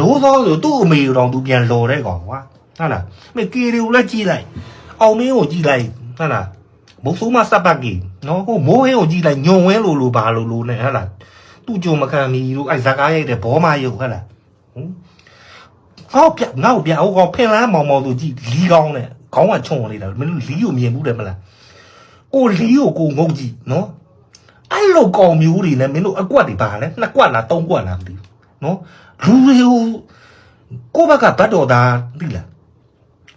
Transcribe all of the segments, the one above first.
ရိုးသောဆိုသူ့အမေတော်သူပြန်လော်တဲ့ကောင်ကွာဟုတ်လားမေကေတွေကိုလည်းကြည့်လိုက်အောင်မင်းကိုကြည့်လိုက်ဟုတ်လားမုတ်ဆိုးမစပ်ပတ်ကြီးနော်ဟိုမိုးဟင်းကိုကြည့်လိုက်ညုံဝဲလို့လို့ဘာလို့လို့နဲ့ဟုတ်လားသူ့ကြုံမခံမီတို့အဲ့ဇကားရိုက်တဲ့ဘောမရုပ်ဟုတ်လားဟင်ဟောပြငါ့ကိုပြဟိုကောင်ဖင်လန်းမောင်မောင်သူကြည့်လီကောင်းနဲ့ခေါင်းကချုံနေတာမင်းတို့လီကိုမြင်ဘူးတယ်မလားကိုလီကိုကိုငုံကြည့်နော်အဲ့လိုကောင်မျိုးတွေနဲ့မင်းတို့အကွက်တွေပါလဲနှစ်ကွက်လားသုံးကွက်လားမသိဘူးနော် လူတွေကိုကိုယ့်ဘက်ကဘတ်တော်သားသိလား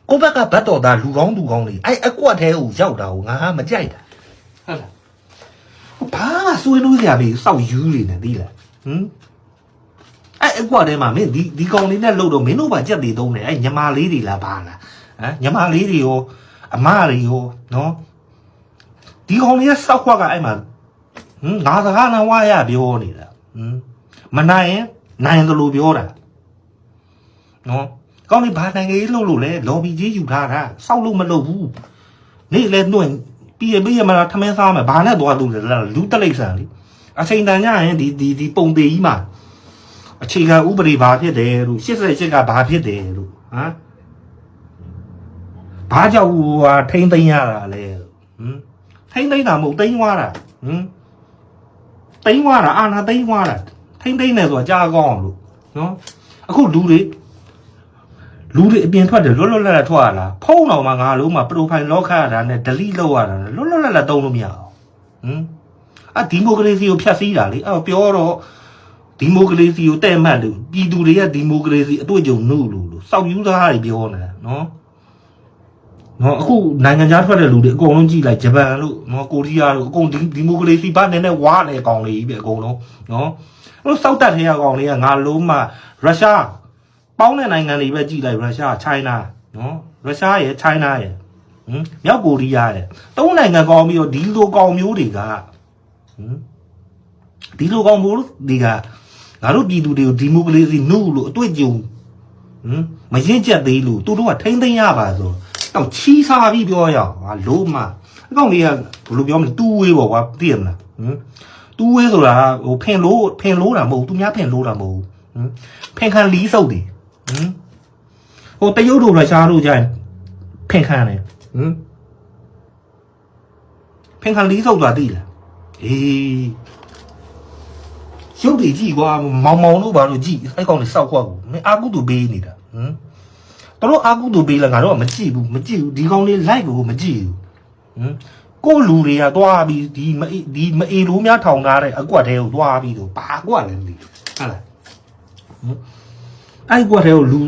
ကိုယ့်ဘက်ကဘတ်တော်သားလူကောင်းလူကောင်းတွေအဲ့အကွက်ထဲကိုရောက်တာကိုငါမကြိုက်တာဟုတ်လားဘာမှဆွေးနွေးကြပြီစောက်ယူနေတယ်သိလားဟမ်အဲ့အကွက်ထဲမှာမင်းဒီဒီကောင်လေးနဲ့လှုပ်တော့မင်းတို့ဘာကြက်တွေသုံးတယ်အဲ့ညီမလေးတွေလားဘာလားဟမ်ညီမလေးတွေရောအမတွေရောနော်ဒီကောင်လေးကစောက်ခွက်ကအဲ့မှာဟမ်ငါစကားနာဝါရပြောနေတာဟမ်မနိုင်ရင် နိုင်တယ်လို့ပြောတာနော်ကောင်းပြီဘာနိုင်ငံရေးလှုပ်လို့လဲလော်ဘီကြီးယူထားတာစောက်လို့မလုပ်ဘူးနေ့လဲနှွင့်ပြီးရပြီးရမှာထမင်းစားမယ်ဘာနဲ့သွားလို့လဲလူတက်လိုက်ဆန်လေအချိန်တန်ကြရင်ဒီဒီဒီပုံသေးကြီးမှာအခြေခံဥပဒေဘာဖြစ်တယ်လို့88ကဘာဖြစ်တယ်လို့ဟမ်ဘာကြောင့်ဟိုဟာထိမ့်သိမ်းရတာလဲဟမ်ထိမ့်သိမ်းတာမဟုတ်သိမ်းသွားတာဟမ်သိမ်းသွားတာအာနာသိမ်းသွားတာ ထိမ့်သိမ်းတယ်ဆိုတာကြားကောင်းအောင်လို့နော်အခုလူတွေလူတွေအပြင်ထွက်တယ်လွတ်လွတ်လပ်လပ်ထွက်ရလားဖုန်းတော်မှာငါလုံးမှာ profile lock ခတ်ရတာနဲ့ delete လုပ်ရတာနဲ့လွတ်လွတ်လပ်လပ်သုံးလို့မရအောင်ဟမ်အဒီမိုကရေစီကိုဖျက်ဆီးတာလေအဲ့တော့ပြောတော့ဒီမိုကရေစီကိုတဲ့မှတ်လို့ပြည်သူတွေကဒီမိုကရေစီအတွေ့အကြုံနှုတ်လို့လို့စောက်ယူသားတွေပြောနေတာနော်နော်အခုနိုင်ငံခြားထွက်တဲ့လူတွေအကုန်လုံးကြည့်လိုက်ဂျပန်လို့နော်ကိုရီးယားလို့အကုန်ဒီဒီမိုကရေစီဘာနဲ့နဲ့ဝါနေကောင်လေးပဲအကုန်လုံးနော် အဲ့လိုစောက်တက်ထဲရကောင်လေးကငါလုံးမှရုရှားပေါင်းတဲ့နိုင်ငံတွေပဲကြည့်လိုက်ရုရှားချိုင်းနာနော်ရုရှားရယ်ချိုင်းနာရယ်ဟမ်မြောက်ကိုရီးယားရယ်သုံးနိုင်ငံကောင်းပြီးတော့ဒီလိုကောင်မျိုးတွေကဟမ်ဒီလိုကောင်မျိုးတွေကငါတို့ပြည်သူတွေကိုဒီမိုကရေစီနှုတ်လို့အတွေ့အကြုံဟမ်မရင်ကျက်သေးလို့သူတို့ကထိမ့်သိမ်းရပါဆိုတော့ချီးစားပြီးပြောရအောင်ဟာလို့မှအကောင်လေးကဘယ်လိုပြောမလဲတူဝေးပေါ့ကွာသိရမလားဟမ် တူဝေးဆိုတာဟိုဖင်လို့ဖင်လို့တာမဟုတ်ဘူးသူများဖင်လို့တာမဟုတ်ဘူးဟမ်ဖင်ခံလီးစုပ်တယ်ဟမ်ဟိုတရုတ်တို့ရုရှားတို့ကြရင်ဖင်ခံတယ်ဟမ်ဖင်ခံလီးစုပ်သွားသိလားအေးရုပ်တွေကြည့်ကွာမောင်မောင်တို့ဘာလို့ကြည့်အဲ့ကောင်တွေစောက်ခွက်ကိုမင်းအာကုတူပေးနေတာဟမ်တို့အာကုတူပေးလာငါတို့ကမကြည့်ဘူးမကြည့်ဘူးဒီကောင်လေး like ကိုမကြည့်ဘူးဟမ် ကိုလူတွေကသွားပြီးဒီမအေးဒီမအေလိုများထောင်ထားတဲ့အကွက်တဲကိုသွားပြီးတော့ဘာအကွက်လဲမသိဘူးဟုတ်လားဟမ်အဲ့ကွက်တဲကိုလူ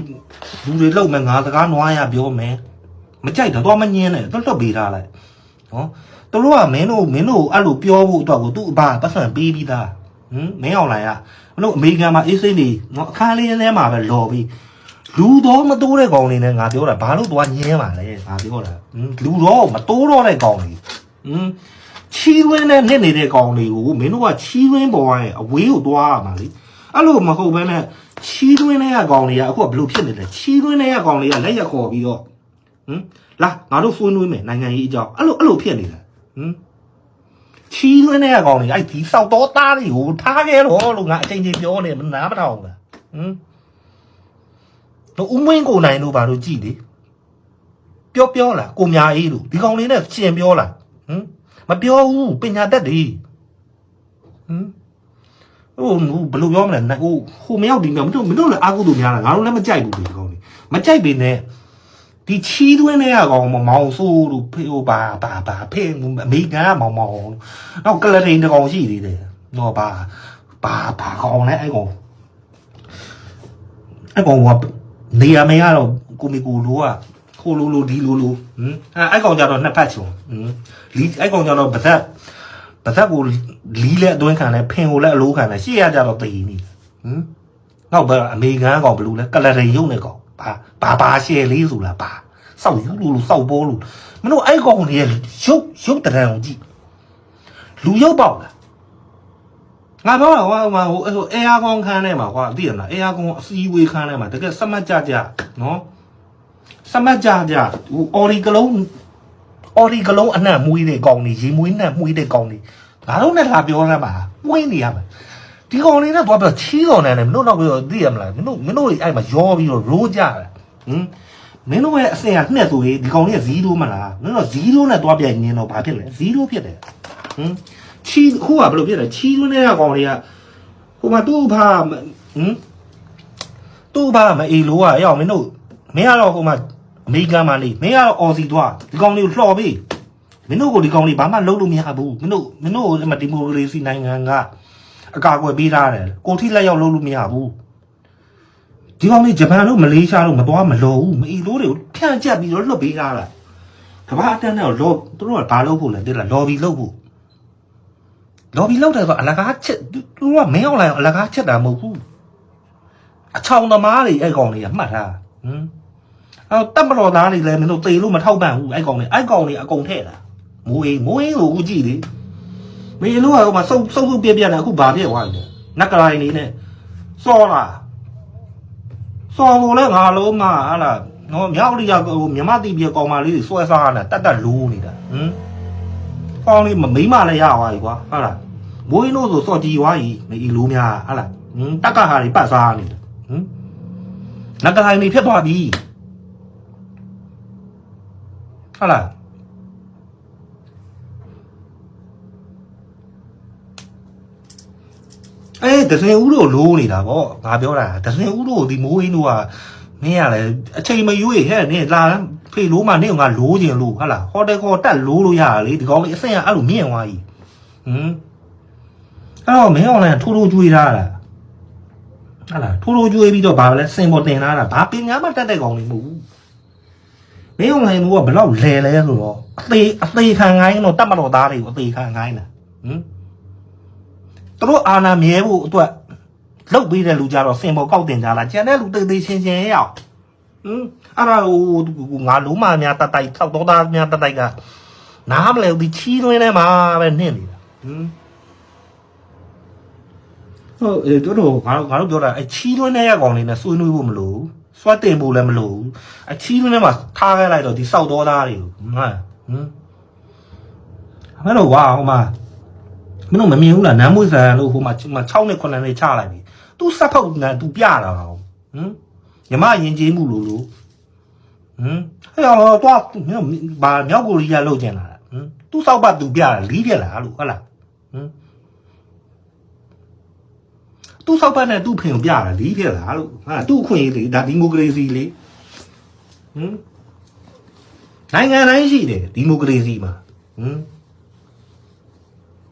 လူတွေလောက်မယ်ငါစကားနွားရပြောမယ်မကြိုက်တော့တော့မငင်းနဲ့တော့တော့ပေးထားလိုက်နော်တို့ကမင်းတို့မင်းတို့အဲ့လိုပြောဖို့အတွက်ကိုသူ့အဘပတ်စံပေးပြီးသားဟမ်မင်းအောင်လိုက်ရမလို့အမေရိကန်မှာအေးစိမ့်နေနော်အခန်းလေးထဲမှာပဲလော်ပြီး လူတော့မတိုးတဲ့ကောင်လေးနဲ့ငါပြောတာဘာလို့သွားညင်းပါလဲငါပြောတာဟမ်လူတော့မတိုးတော့တဲ့ကောင်လေးဟမ်ချီးဝင်းနဲ့နစ်နေတဲ့ကောင်လေးကိုမင်းတို့ကချီးဝင်းပေါ်ရဲ့အဝေးကိုသွားရမှာလေအဲ့လိုမဟုတ်ဘဲနဲ့ချီးသွင်းတဲ့ကောင်လေးကအခုကဘလို့ဖြစ်နေလဲချီးသွင်းတဲ့ကောင်လေးကလက်ရက်ခေါ်ပြီးတော့ဟမ်လာငါတို့ဆွေးနွေးမယ်နိုင်ငံရေးအကြောင်းအဲ့လိုအဲ့လိုဖြစ်နေတာဟမ်ချီးသွင်းတဲ့ကောင်တွေအဲ့ဒီစောက်တော်သားတွေကိုထားခဲ့တော့လို့ငါအချိန်ချင်းပြောနေမနားမထောင်ဘူးလားဟမ် တို့ဦးမင်းကိုနိုင်တို့ဘာလို့ကြည်လေပြောပြောလားကိုမြာအေးလို့ဒီကောင်လေးနဲ့ရှင်ပြောလားဟမ်မပြောဘူးပညာတတ်တယ်ဟမ်ဟိုဘယ်လိုပြောမလဲဟိုဟိုမရောက်ဒီမြောက်မတို့မတို့လည်းအာကုသူများလားငါတို့လည်းမကြိုက်ဘူးဒီကောင်လေးမကြိုက်ပေနဲ့ဒီချီးသွင်းတဲ့ကောင်မမောင်ဆိုးလို့ဖေဟိုပါပါပါဖေအမေရိကန်ကမောင်မောင်နောက်ကလရိန်တကောင်ရှိသေးတယ်တော့ဘာဘာဘာကောင်လဲအဲ့ကောင်အဲ့ကောင်က နေရမရတော့ကိုမီကိုလိုကခိုလိုလိုဒီလိုလိုဟမ်အဲ့အဲ့ကောင်ကြတော့နှစ်ဖက်ချုံဟမ်လီအဲ့ကောင်ကြတော့ဗသက်ဗသက်ကိုလီးလက်အတွင်းခံလဲဖင်ကိုလည်းအလိုခံလဲရှေ့ရကြတော့တည်နေဟမ်နောက်ဘက်အမေရိကန်ကောင်ဘလူးလဲကလရိန်ရုံနေကောင်ဘာဘာဘာရှယ်လေးဆိုလားဘာစောက်ယူလို့စောက်ပေါ်လို့မင်းတို့အဲ့ကောင်တွေရုပ်ရုပ်တရံအောင်ကြည့်လူရုပ်ပေါက်လား ငါပြောတာကွာဟိုမှာဟိုအဲ့ဟိုအဲယာကွန်ခန်းထဲမှာကွာသိရမလားအဲယာကွန်အစီအဝေးခန်းထဲမှာတကယ်စမတ်ကြကြနော်စမတ်ကြကြဟိုအော်ရီကလုံးအော်ရီကလုံးအနှံ့မွေးတဲ့ကောင်တွေရေမွေးနှံ့မွေးတဲ့ကောင်တွေငါတို့နဲ့လာပြောရမှာမွေးနေရမှာဒီကောင်လေးနဲ့တော့ပြချီးတော်နေတယ်မင်းတို့တော့ပြီးတော့သိရမလားမင်းတို့မင်းတို့အဲ့မှာရောပြီးတော့ရိုးကြတာဟင်မင်းတို့ရဲ့အစင်ကနှစ်ဆိုရင်ဒီကောင်လေးက0မလားမင်းတို့0နဲ့တော့ပြညင်တော့ဘာဖြစ်လဲ0ဖြစ်တယ်ဟင် ချီးခုကဘယ်လိုဖြစ်လဲချီးသွင်းတဲ့ကောင်လေးကဟိုမှာသူ့ဘာဟင်သူ့ဘာမအေလိုကအဲ့အောင်မင်းတို့မင်းကတော့ဟိုမှာအမေရိကန်မှာနေမင်းကတော့အော်စီသွားဒီကောင်လေးကိုလှော်ပြီးမင်းတို့ကိုဒီကောင်လေးဘာမှလုပ်လို့မရဘူးမင်းတို့မင်းတို့အဲ့မှာဒီမိုကရေစီနိုင်ငံကအကာအကွယ်ပေးထားတယ်ကိုထိလက်ရောက်လုပ်လို့မရဘူးဒီကောင်လေးဂျပန်လို့မလေးရှားလို့မသွားမလို့ဘူးမအီလို့တွေကိုဖြန့်ကျက်ပြီးတော့လွတ်ပေးထားတာကမ္ဘာအတန်းနဲ့လောသူတို့ကဘာလုပ်ဖို့လဲတိလားလော်ဘီလုပ်ဖို့ လော်ဘီလုပ်တယ်ဆိုအလကားချက်သူတို့ကမင်းအောင်လိုက်အလကားချက်တာမဟုတ်ဘူးအချောင်သမားတွေအဲ့ကောင်တွေကမှတ်ထားဟမ်အော်တပ်မတော်သားတွေလည်းမင်းတို့တေလို့မထောက်ပံ့ဘူးအဲ့ကောင်တွေအဲ့ကောင်တွေအကုန်ထဲ့တာမိုးအေးမိုးအေးကိုဦးကြည့်လေမင်းတို့ကဟိုမှာစုပ်စုပ်စုပ်ပြက်ပြက်နေအခုဘာဖြစ်သွားလဲနက်ကလိုက်နေနဲ့စောလာစောလို့လဲငါလုံးမဟာလားနော်မြောက်လိကဟိုမြမတိပြကောင်မလေးတွေဆွဲစားနေတာတက်တက်လိုးနေတာဟမ် ကောင်းလေးမမိမလည်းရသွားပြီကွာဟုတ်လားဘိုးင်းတို့ဆိုစော်ကြည်သွားပြီမအီလိုးများဟုတ်လားဟမ်တက်ကဟာတွေပတ်စားနေတာဟမ်နက်ကလိုက်နေဖြစ်သွားပြီဟုတ်လားအဲဒဇင်ဦးတို့လိုးနေတာဗောငါပြောတာဒဇင်ဦးတို့ဒီမိုးရင်းတို့က မင်းရလေအချိန်မရွေးဟဲ့နင်လာဖေလိုးမှနင့်ကငါလိုးခြင်းလို့ဟုတ်လားဟိုတယ်ခေါ်တက်လိုးလို့ရတာလေဒီကောင်လေးအဆင်ကအဲ့လိုမြင့်သွားကြီးဟမ်အဲ့တော့မင်းအောင်လည်းထိုးထိုးကျွေးထားတာဟုတ်လားထိုးထိုးကျွေးပြီးတော့ဗာလဲစင်ပေါ်တင်ထားတာဘာပညာမှတက်တဲ့ကောင်လေးမဟုတ်ဘူးမင်းအောင်လည်းကဘယ်တော့လဲလဲဆိုတော့အသေးအသေးခံခိုင်းတော့တတ်မတော်သားတွေကိုအသေးခံခိုင်းတာဟမ်သူတို့အာနာမြဲဖို့အတွက် လုတ်ပေးတဲ့လူကြတော့စင်ပေါ်ကောက်တင်ကြလားကျန်တဲ့လူတေးသေးချင်းချင်းရအောင်ဟင်အဲ့ဒါဟိုငါလုံးမများတတိုက်ထောက်တော်သားများတတိုက်ကနားမလဲဒီချီးသွင်းထဲမှာပဲနင့်နေတာဟင်ဟုတ်အဲတို့တို့ငါတို့ငါတို့ပြောတာအချီးသွင်းတဲ့ရကောင်လေးနဲ့ဆွေးနွေးဖို့မလိုဘူးစွတ်တင်ဖို့လည်းမလိုဘူးအချီးသွင်းထဲမှာထားခဲ့လိုက်တော့ဒီစောက်တော်သားတွေကိုဟမ်ဟင်အမေတို့ဝါဟိုမှာမင်းတို့မမြင်ဘူးလားနမ်းမွေးဆန်လို့ဟိုမှာ6နဲ့9နဲ့ချလိုက်ပြီ သူ့စက်ဖောက်ငန်သူပြတာဟမ်ညီမယဉ်ကျေးမှုလို့လို့ဟမ်ဟဲ့တော့တော့ဘာမြောက်ကိုရီးယားလောက်ကျင်လာတာဟမ်သူ့စောက်ပတ်သူပြတာလီးပြလာလို့ဟုတ်လားဟမ်သူ့စောက်ပတ်နဲ့သူ့ဖင်ကိုပြတာလီးပြလာလို့ဟာသူ့အခွင့်အရေးလေဒါဒီမိုကရေစီလေဟမ်နိုင်ငံတိုင်းရှိတယ်ဒီမိုကရေစီမှာဟမ်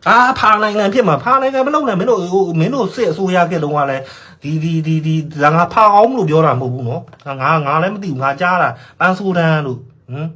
အာဖာနိုင်ငံဖြစ်မှာဖာနိုင်ငံမလုပ်နဲ့မင်းတို့ဟိုမင်းတို့စစ်အစိုးရဖြစ်လုံးကလည်းဒီဒီဒီဒီဒါငါဖာအောင်လို့ပြောတာမဟုတ်ဘူးနော်ငါငါလည်းမသိဘူးငါကြားတာပန်းဆိုးတန်းလို့ဟမ်